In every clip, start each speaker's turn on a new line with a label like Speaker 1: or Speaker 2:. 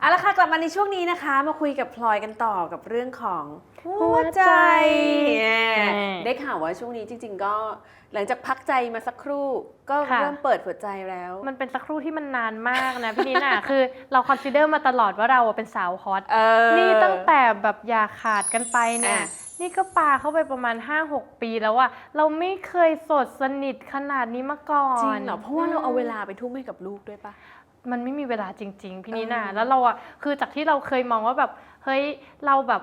Speaker 1: เอาละค่ะกลับมาในช่วงนี้นะคะ มาคุยกับพลอยกันต่อกับเรื่องของ
Speaker 2: หัวใจ
Speaker 1: แหม
Speaker 2: แหม
Speaker 1: ได้ข่าวว่าช่วงนี้จริง ๆ ก็หลังจากพักใจมาสักครู่ก็
Speaker 2: ค่ะ
Speaker 1: เริ่มเปิดหัวใจแล้ว
Speaker 2: มันเป็นสักครู่ที่มันนานมากนะพี่นิน่ะ คือเราคอนซิเดอร์มาตลอดว่าเราอะเป็นสาวฮอต
Speaker 1: เออ
Speaker 2: นี่ตั้งแต่แบบอย่าขาดกันไปเนี่ย
Speaker 1: อะ
Speaker 2: นี่ก็ปาเข้าไปประมาณ 5-6 ปีแล้วอะเราไม่เคยโสดสนิทขนาดนี้มาก่อน
Speaker 1: จริงเหรอเพราะว่าเราเอาเวลาไปทุ่มให้กับลูกด้วยปะ
Speaker 2: มันไม่มีเวลาจริง ๆ พี่นิน่ะ
Speaker 1: เออ
Speaker 2: แล้วเราอะคือจากที่เราเคยมองว่าแบบเฮ้ยเราแบบ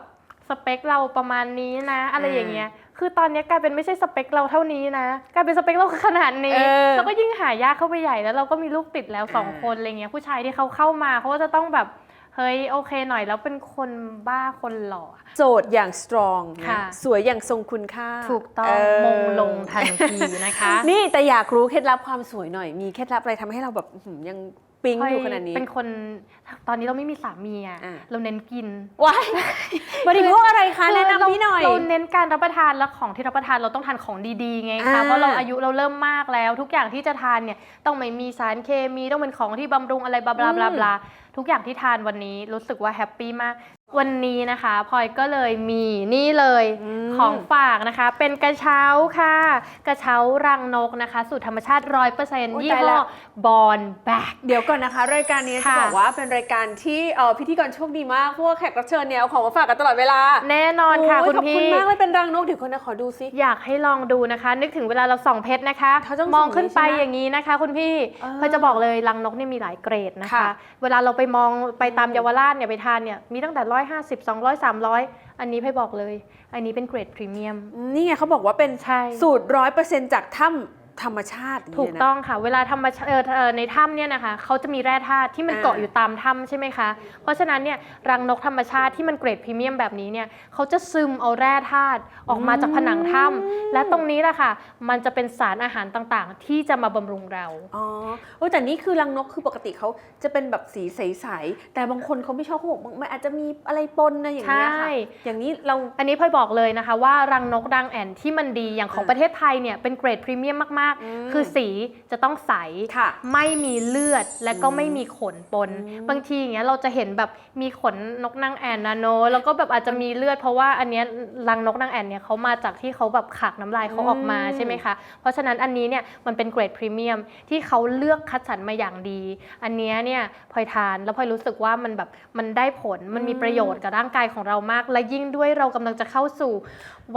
Speaker 2: สเปคเราประมาณนี้นะ อะไรอย่างเงี้ย คือตอนเนี้ยกลายเป็นไม่ใช่สเปคเราเท่านี้นะ กลายเป็นสเปคเราขนาดนี้
Speaker 1: เออ
Speaker 2: แล้วก็ยิ่งหายากเข้าไปใหญ่แล้วเราก็มีลูกติดแล้วสอง
Speaker 1: อ่า
Speaker 2: คนอะไรเงี้ยผู้ชายที่เขาเข้ามาเขาก็จะต้องแบบเฮ้ยโอเคหน่อยแล้วเป็นคนบ้าคนหล่อ
Speaker 1: โสดอย่างสตรองนะ
Speaker 2: ค่ะ
Speaker 1: สวยอย่างทรงคุณค่า
Speaker 2: ถูกต้อง
Speaker 1: เม
Speaker 2: งลงทันทีนะคะ
Speaker 1: นี่แต่อยากรู้เคล็ดลับความสวยหน่อย มีเคล็ดลับอะไรทำให้เราแบบอื้อหือยัง ปิ๊งอยู่ขนาดนี้
Speaker 2: เป็นคนตอนนี้เราไม่มีสามีอะ
Speaker 1: อ่า
Speaker 2: เราเน้นกิน
Speaker 1: ว้ายบริโภคอะไรคะ แนะนำพี่หน่อย
Speaker 2: เราเน้นการรับประทานแล้วของที่รับประทานเราต้องทานของดีๆไง
Speaker 1: อ่า
Speaker 2: คะเพราะเราอายุเราเริ่มมากแล้ว ทุกอย่างที่จะทานเนี่ยต้องไม่มีสารเคมีต้องเป็นของที่บำรุงอะไรบลาบลาบลาบลาทุกอย่างที่ทานวันนี้รู้สึกว่าแฮปปี้มาก วันนี้นะคะพลอยก็เลยมีนี่เลย
Speaker 1: อืม
Speaker 2: ของฝากนะคะ เป็นกระเช้าค่ะ กระเช้ารังนกนะคะ สูตรธรรมชาติร้อยเปอร์เซ็นต์
Speaker 1: โอ้ย
Speaker 2: ยี่
Speaker 1: ตาย
Speaker 2: ห้
Speaker 1: แล้
Speaker 2: อ
Speaker 1: ว
Speaker 2: บอนแบก
Speaker 1: เดี๋ยวก่อนนะคะ รายการนี้จะ
Speaker 2: ค่ะ
Speaker 1: บอกว่าเป็นรายการที่เอ่อพิธีกรโชคดีมากเพราะว่าแขกรับเชิญเนี่ยเอาของมาฝากกันตลอดเวลา
Speaker 2: แน่นอนค่ะ
Speaker 1: โย
Speaker 2: คุณ
Speaker 1: ขอบคุณ
Speaker 2: พี่
Speaker 1: มากเลยเป็นรังนกเดี๋ยวคนนะขอดูซิ
Speaker 2: อยากให้ลองดูนะคะ นึกถึงเวลาเราส่องเพชรนะคะ
Speaker 1: เขาต้อง
Speaker 2: มองขึ้นไป
Speaker 1: ส่องนี้ใช่ไหม
Speaker 2: อย่างนี้นะคะ คุณพี่
Speaker 1: เออ
Speaker 2: เพอจะบอกเลยรังนกเนี่ยมีหลายเกรดนะคะ
Speaker 1: ค่ะ
Speaker 2: เวลาเราไปมองไปตามเยาวราชเนี่ยไปทานเนี่ยมีตั้งแต่150 200 300 อันนี้ให้บอกเลย อันนี้เป็นเกรดพรีเมียม
Speaker 1: นี่ไงเขาบอกว่าเป็น
Speaker 2: ใช่
Speaker 1: สูตรร้อยเปอร์เซ็นต์จากถ้ำ ธรรมชาติ
Speaker 2: ถูก
Speaker 1: เลยนะ
Speaker 2: ต้องค่ะ เวลาธรรมชาเอ่อเอ่อในถ้ำเนี่ยนะคะเขาจะมีแร่ธาตุที่มัน
Speaker 1: อ่า
Speaker 2: เกาะอยู่ตามถ้ำใช่ไหมคะ เพราะฉะนั้นเนี่ยรังนกธรรมชาติที่มันเกรดพรีเมียมแบบนี้เนี่ยเขาจะซึมเอาแร่ธาตุออกมาจากผนังถ้ำและตรงนี้แหละค่ะ มันจะเป็นสารอาหารต่างๆ ที่จะมาบำรุงเรา
Speaker 1: อ๋อโอ้แต่นี่คือรังนกคือปกติเขาจะเป็นแบบสีใสๆแต่บางคนเขาไม่ชอบเขาบอกมันอาจจะมีอะไรปนนะอย่างเงี้ย
Speaker 2: ใช่
Speaker 1: ค่ะอย่างนี้เรา
Speaker 2: อันนี้พลอยบอกเลยนะคะว่ารังนกรังแอ่นที่มันดีอย่างของ
Speaker 1: อ่า
Speaker 2: ประเทศไทยเนี่ยเป็นเกรดพรีเมียมมาก
Speaker 1: อืม
Speaker 2: ๆคือสีจะต้องใส
Speaker 1: ค่ะ
Speaker 2: ไม่มีเลือดและก็
Speaker 1: อืม
Speaker 2: ไม่มีขนปน
Speaker 1: อืม
Speaker 2: บางทีอย่างเงี้ยเราจะเห็นแบบมีขนนกนางแอ่นนะโน แล้วก็แบบอาจจะมีเลือด เพราะว่าอันเนี้ยรังนกนางแอ่นเนี่ยเขามาจากที่เขาแบบขักน้ำลายเขาออกมาใช่ไหมคะ เพราะฉะนั้นอันนี้เนี่ยมันเป็นเกรดพรีเมียมที่เขาเลือกคัดสรรมาอย่างดี อันเนี้ยเนี่ยพลอยทานแล้วพลอยรู้สึกว่ามันแบบมันได้ผลมันมีประโยชน์กับร่างกายของเรามาก และยิ่งด้วยเรากำลังจะเข้าสู่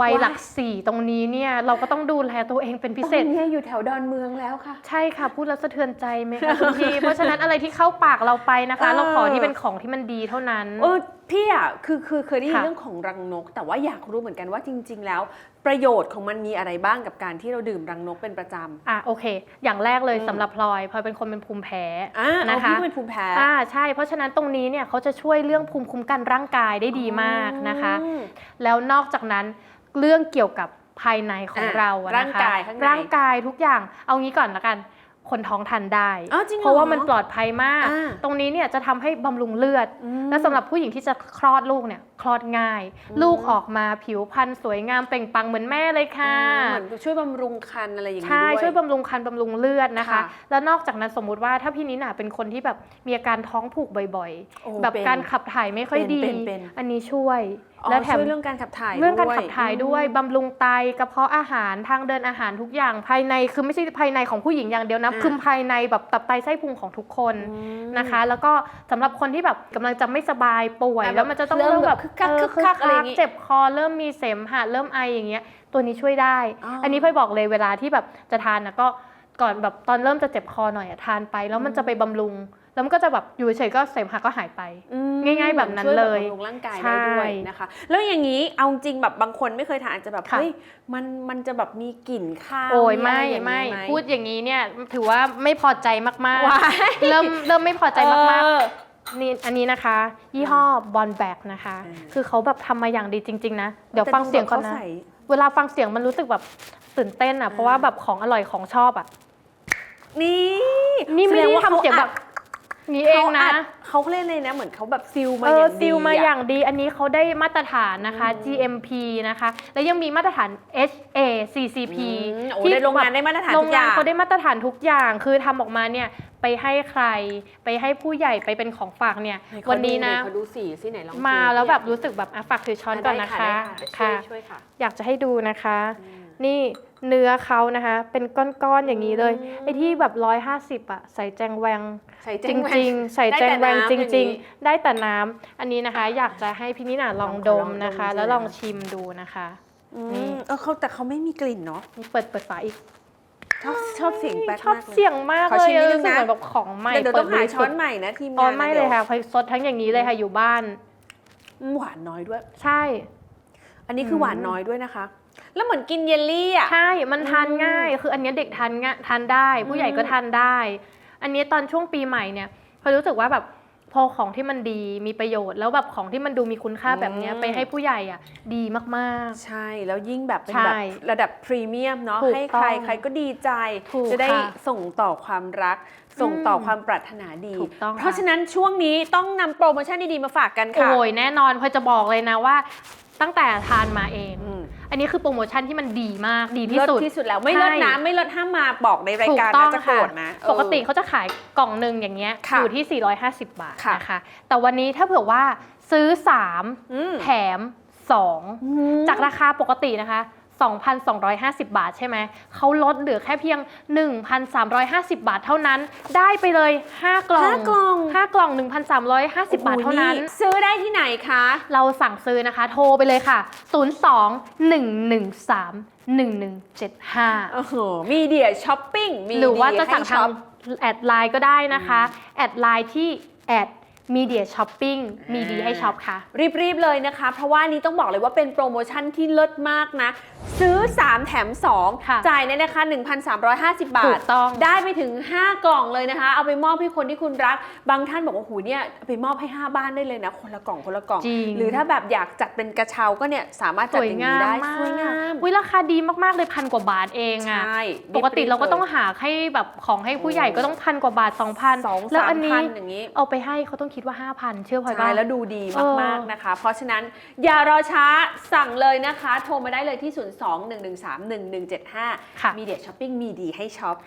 Speaker 2: วัยหลักสี่ตรงนี้เนี่ยเราก็ต้องดูแลตัวเองเป็นพิเศษ
Speaker 1: ตอนนี้อยู่แถวดอนเมืองแล้วค่ะ
Speaker 2: ใช่ค่ะ พูดแล้วสะเทือนใจไหมคะคุณพี่ เพราะฉะนั้นอะไรที่เข้าปากเราไปนะคะ
Speaker 1: เออ
Speaker 2: เราขอที่เป็นของที่มันดีเท่านั้น
Speaker 1: เออพี่อะคือคือเคยได้ยิน
Speaker 2: ค่ะ
Speaker 1: เรื่องของรังนก แต่ว่าอยากรู้เหมือนกันว่าจริง ๆ แล้ว ประโยชน์ของมันมีอะไรบ้างกับการที่เราดื่มรังนกเป็นประจำ
Speaker 2: อะโอเค อย่างแรกเลย
Speaker 1: อืม
Speaker 2: สำหรับพลอยพลอยเป็นคนเป็นภูมิแพ้
Speaker 1: อ่า
Speaker 2: นะ
Speaker 1: เอา
Speaker 2: คะ
Speaker 1: พี่ก็เป็นภูมิแพ้
Speaker 2: อ่าใช่ เพราะฉะนั้นตรงนี้เนี่ยเขาจะช่วยเรื่องภูมิคุ้มกันร่างกายได้ดีมากนะคะ
Speaker 1: อืม
Speaker 2: แล้วนอกจากนั้นเรื่องเกี่ยวกับ ภายในของ
Speaker 1: อะ
Speaker 2: เราอะนะคะ
Speaker 1: ร่างกายข้างใน
Speaker 2: ร่างกายทุกอย่างเอางี้ก่อนละกัน คนท้องทานได้
Speaker 1: อ้าวจริงเหรอ
Speaker 2: เพราะว่ามันปลอดภัยมาก
Speaker 1: อ่า
Speaker 2: ตรงนี้เนี่ยจะทำให้บำรุงเลือด
Speaker 1: อืม
Speaker 2: และสำหรับผู้หญิงที่จะคลอดลูกเนี่ยคลอดง่าย
Speaker 1: อืม
Speaker 2: ลูกออกมาผิวพรรณสวยงามเปล่งปลังเหมือนแม่เลยค่ะ
Speaker 1: เหมือนช่วยบำรุงคันอะไรอย่างนี้
Speaker 2: ใช่
Speaker 1: ด้วย
Speaker 2: ช่วยบำรุงคันบำรุงเลือดนะคะ
Speaker 1: ค่ะ
Speaker 2: แล้วนอกจากนั้นสมมุติว่าถ้าพี่นิน่ะเป็นคนที่แบบมีอาการท้องผูกบ่อย
Speaker 1: โอ้
Speaker 2: ๆแบบ
Speaker 1: เป็น
Speaker 2: การขับถ่ายไม่ค่อย
Speaker 1: เป็น
Speaker 2: ดี
Speaker 1: เป็นเป็น
Speaker 2: อันนี้ช่วย
Speaker 1: อ๋อ
Speaker 2: และแถม
Speaker 1: ช่วยเรื่องการขับถ่าย
Speaker 2: เรื่องการ
Speaker 1: ด้วย
Speaker 2: ขับถ่ายด้วย
Speaker 1: อืม
Speaker 2: บำรุงไตกระเพาะอาหารทางเดินอาหารทุกอย่างภายในคือไม่ใช่ภายในของผู้หญิงอย่างเดียวนะ
Speaker 1: อ่า
Speaker 2: คือภายในแบบตับไตไส้พุงของทุกคน
Speaker 1: อืม
Speaker 2: นะคะ แล้วก็สำหรับคนที่แบบกำลังจะไม่สบายป่วย
Speaker 1: อะ
Speaker 2: แล้วมันจะต้อง
Speaker 1: เริ่ม
Speaker 2: เริ่มแบบ
Speaker 1: คึกคัก
Speaker 2: เออ
Speaker 1: คึกคักอะไรอย่างงี้
Speaker 2: เจ็บคอเริ่มมีเสมหะเริ่มไออย่างเงี้ย ตัวนี้ช่วยได้
Speaker 1: อ๋ออั
Speaker 2: อันนี้พ่อยบอกเลยเวลาที่แบบจะทานนะก็ก่อนแบบตอนเริ่มจะเจ็บคอหน่อยอะทานไป แล้วมันจะไปบำรุง แล้วมันก็จะแบบอยู่เฉยๆก็เสมหะก็หายไป
Speaker 1: อืม
Speaker 2: ง่าย ๆ แบบนั้น
Speaker 1: ช่ว
Speaker 2: เลย
Speaker 1: บำรุงร่างกาย
Speaker 2: ใช่
Speaker 1: ได้ด้วยนะคะ แล้วอย่างนี้เอาจริงแบบบางคนไม่เคยทานอาจจะแบบ
Speaker 2: ค่ะ
Speaker 1: เฮ้ยมันมันจะแบบมีกลิ่นข้าว
Speaker 2: โอ้ย
Speaker 1: อะ
Speaker 2: ไม่
Speaker 1: รอย่างนี้
Speaker 2: ไม่
Speaker 1: ห
Speaker 2: พูดอย่างนี้เนี่ยถือว่าไม่พอใจมาก
Speaker 1: ว้าย
Speaker 2: ๆเริ่มเริ่มไม่พอใจมาก
Speaker 1: เออ
Speaker 2: ๆนี่อันนี้นะคะ ยี่ห้อบอลแบกนะคะ
Speaker 1: อืม
Speaker 2: คือเขาแบบทำมาอย่างดีจริง ๆ นะ เดี๋ยวฟังเสียงก่อน
Speaker 1: แต่
Speaker 2: นะ
Speaker 1: ดูแบบขาใส่
Speaker 2: เวลาฟังเสียงมันรู้สึกแบบตื่นเต้นอะ เพราะว่าแบบของอร่อยของชอบอะ
Speaker 1: นี่
Speaker 2: นี่ไม่
Speaker 1: แสดง
Speaker 2: ได้
Speaker 1: ว่า
Speaker 2: ทำเสียงแบบ นี่เองนะ
Speaker 1: ขาดเขาเล่นเลยนะ เหมือนเขาแบบซิลมา
Speaker 2: เอ
Speaker 1: อ
Speaker 2: อย่าง
Speaker 1: ดี
Speaker 2: ซิลมา
Speaker 1: อะ
Speaker 2: อย่างดี อันนี้เขาได้มาตรฐานนะคะ
Speaker 1: อืม
Speaker 2: GMP นะคะ แล้วยังมีมาตรฐาน HA CCP
Speaker 1: อืมโอ้ได้โรงงานได้มาตรฐาน
Speaker 2: โร
Speaker 1: ทุ
Speaker 2: ง
Speaker 1: กองา
Speaker 2: น
Speaker 1: ย่าง
Speaker 2: เขาได้มาตรฐานทุกอย่าง คือทำออกมาเนี่ยไปให้ใคร ไปให้ผู้ใหญ่ไปเป็นของฝากเนี่ย
Speaker 1: ไหขอ
Speaker 2: วันนี้นะ
Speaker 1: ดูหอยขอดูสีสิไหนลอง
Speaker 2: มา
Speaker 1: ดู
Speaker 2: แล้วแบบ
Speaker 1: พี่
Speaker 2: รู้สึกแบบอะฝากถือช้อน
Speaker 1: อะ
Speaker 2: ก่อน
Speaker 1: ได้
Speaker 2: นะคะ
Speaker 1: ได้ช่วยช่วยค่ะ
Speaker 2: อยากจะให้ดูนะคะ
Speaker 1: อืม
Speaker 2: นี่ เนื้อเขานะคะ เป็นก้อนๆอย่างนี้เลย
Speaker 1: อืม
Speaker 2: ไอ้ที่แบบร้อยห้าสิบอะใส่แจงแวง
Speaker 1: ใส่แจ
Speaker 2: จ
Speaker 1: งแว
Speaker 2: ริงๆ ใส่แจงแวง
Speaker 1: ได้แต่น้ำ
Speaker 2: จ
Speaker 1: อย่า
Speaker 2: ริง
Speaker 1: นี้
Speaker 2: ๆ ได้แต่น้ำอันนี้นะคะ อยากจะให้พี่นิน่าลองดมนะคะ
Speaker 1: ลองดม
Speaker 2: แล้ว
Speaker 1: ใช่ไหม
Speaker 2: ลองชิมดูนะคะ
Speaker 1: อื
Speaker 2: นี่
Speaker 1: มเออเขาแต่เขาไม่มีกลิ่นเนาะ
Speaker 2: เปิดเปิดฝาอีก
Speaker 1: ชอบชอบเสียงแป๊ก
Speaker 2: ชอบ
Speaker 1: มากเลย
Speaker 2: เสียงมาก
Speaker 1: ขอ
Speaker 2: เลย
Speaker 1: ชิมนิดนึ
Speaker 2: รู้
Speaker 1: ง
Speaker 2: สึก
Speaker 1: นะ
Speaker 2: เหมือนแบบของใหม่
Speaker 1: แต่เดี๋ยวต้องหา
Speaker 2: ปิด
Speaker 1: ช้อนใหม่นะทีมงาน
Speaker 2: อ๋อไม่
Speaker 1: นะ
Speaker 2: เลย
Speaker 1: ดี๋ว
Speaker 2: ค่ะพลอยซดทั้งอย่างนี้เลยค่ะอยู่บ้าน
Speaker 1: อืมหวานน้อยด้วย
Speaker 2: ใช่
Speaker 1: อันนี้คือ
Speaker 2: ม
Speaker 1: หวานน้อยด้วยนะคะ แล้วเหมือนกินเยลลี่อะ
Speaker 2: ใช่ มันทาน
Speaker 1: อืม
Speaker 2: ง่าย คืออันเนี้ยเด็กทานง่ายทานได้ ผู้ใหญ่ก็
Speaker 1: อืม
Speaker 2: ทานได้ อันนี้ตอนช่วงปีใหม่เนี่ยพลอยรู้สึกว่าแบบพอของที่มันดีมีประโยชน์ แล้วแบบของที่มันดูมีคุณค่าแบบเนี้ยไปให้ผู้ใหญ่อะ ดีมาก
Speaker 1: ใช่ แล้วยิ่งแบบเป็น
Speaker 2: ใช่
Speaker 1: แบบระดับพรีเมียมเนาะ
Speaker 2: ถูก
Speaker 1: ให้ใคร
Speaker 2: ต้อง
Speaker 1: ใครก็ดีใจ
Speaker 2: ถูก
Speaker 1: จะได้
Speaker 2: ค่ะ
Speaker 1: ส่งต่อความรัก ส่งต่ออ
Speaker 2: ม
Speaker 1: ความปรารถนาดี
Speaker 2: ถูกต้อง
Speaker 1: เพราะ
Speaker 2: ค่ะ
Speaker 1: ฉะนั้นช่วงนี้ต้องนำโปรโมชั่นดีๆมาฝากกัน
Speaker 2: ๆ
Speaker 1: ค่ะ
Speaker 2: โอ้ยแน่นอนพลอยจะบอกเลยนะว่า ตั้งแต่ทานมาเอง
Speaker 1: อืม
Speaker 2: อันนี้คือโปรโมชั่นที่มันดีมากดีที่
Speaker 1: เลิศ
Speaker 2: สุด
Speaker 1: ที่สุดแล้วไม่
Speaker 2: ใช่
Speaker 1: เลิศนะไม่เลิศห้ามมาบอกในราย
Speaker 2: ถูก
Speaker 1: การ
Speaker 2: ต้อ
Speaker 1: นะ
Speaker 2: ง
Speaker 1: จะโกร
Speaker 2: ค่ะ
Speaker 1: ธนะ
Speaker 2: ปกติ
Speaker 1: เออ
Speaker 2: เขาจะขายกล่องหนึ่งอย่างเงี้ย
Speaker 1: ค่ะ
Speaker 2: อยู่ที่ 450 บาท
Speaker 1: ค่ะ
Speaker 2: นะคะแต่วันนี้ถ้าเผื่อว่าซื้อ
Speaker 1: อืม
Speaker 2: 3แถม 2 จากราคาปกตินะคะ 2,250 บาทใช่ไหม เขาลดเหลือแค่เพียง 1,350 บาทเท่านั้น ได้ไปเลย 5 กล่อง
Speaker 1: ห้ากล่อง
Speaker 2: 5 กล่อง 1,350 บาทเท่านั้น
Speaker 1: โอ้โหซื้อได้ที่ไหนคะ
Speaker 2: เราสั่งซื้อนะคะ โทรไปเลยค่ะ 02 113 1175
Speaker 1: โอ้โห มีเดียช้อปปิ้ง มี
Speaker 2: หรือว่าจะ
Speaker 1: ให้
Speaker 2: สั่ง
Speaker 1: ช็
Speaker 2: ทา
Speaker 1: องป
Speaker 2: แอดไลน์ก็ได้นะคะ แอดไลน์ที่แอด มีเดียช้อปปิ้งมีดีให้ช็อปค่ะ
Speaker 1: รีบ ๆ เลยนะคะ เพราะว่านี้ต้องบอกเลยว่าเป็นโปรโมชั่นที่เลิศมากนะ ซื้อ 3 แถม
Speaker 2: ค่ะ
Speaker 1: 2จ่ายในราคา 1,350 บา
Speaker 2: ถู
Speaker 1: ท
Speaker 2: กต้อง
Speaker 1: ได้ไปถึง 5 กล่องเลยนะคะ เอาไปมอบให้คนที่คุณรัก บางท่านบอกว่าโอ้โหเนี่ยเอาไปมอบให้ 5 บ้านได้เลยนะ คนละกล่องคนละกล่อง
Speaker 2: จริง
Speaker 1: หรือถ้าแบบอยากจัดเป็นกระเช้าก็เนี่ยสามารถ
Speaker 2: ส
Speaker 1: จัด
Speaker 2: วย
Speaker 1: อย่าง
Speaker 2: งา
Speaker 1: นี้
Speaker 2: ม
Speaker 1: ได้
Speaker 2: มาก
Speaker 1: สวยงาม
Speaker 2: วิราคาดีมากๆเลยพันกว่าบาทเองอะ
Speaker 1: ใช่
Speaker 2: ปกติเราก็ต้อง
Speaker 1: บๆลย
Speaker 2: หาให้แบบของให้ผู้ใหญ่ก็ต้องพันกว่าบาท2,000
Speaker 1: สอง
Speaker 2: แล้ว
Speaker 1: สาม
Speaker 2: อันนี้
Speaker 1: พันอย่างนี้
Speaker 2: เอาไปให้เขาต้องคิดว่า 5,000 เชื่อพลอย
Speaker 1: ใช่
Speaker 2: ป่ะ
Speaker 1: แล้วดูดี
Speaker 2: เออ
Speaker 1: มาก ๆ นะคะ เพราะฉะนั้นอย่ารอช้าสั่งเลยนะคะ โทรมาได้เลยที่ 02 113 1175
Speaker 2: ค่ะ
Speaker 1: มีเดียช้อปปิ้งมีดีให้ช็อป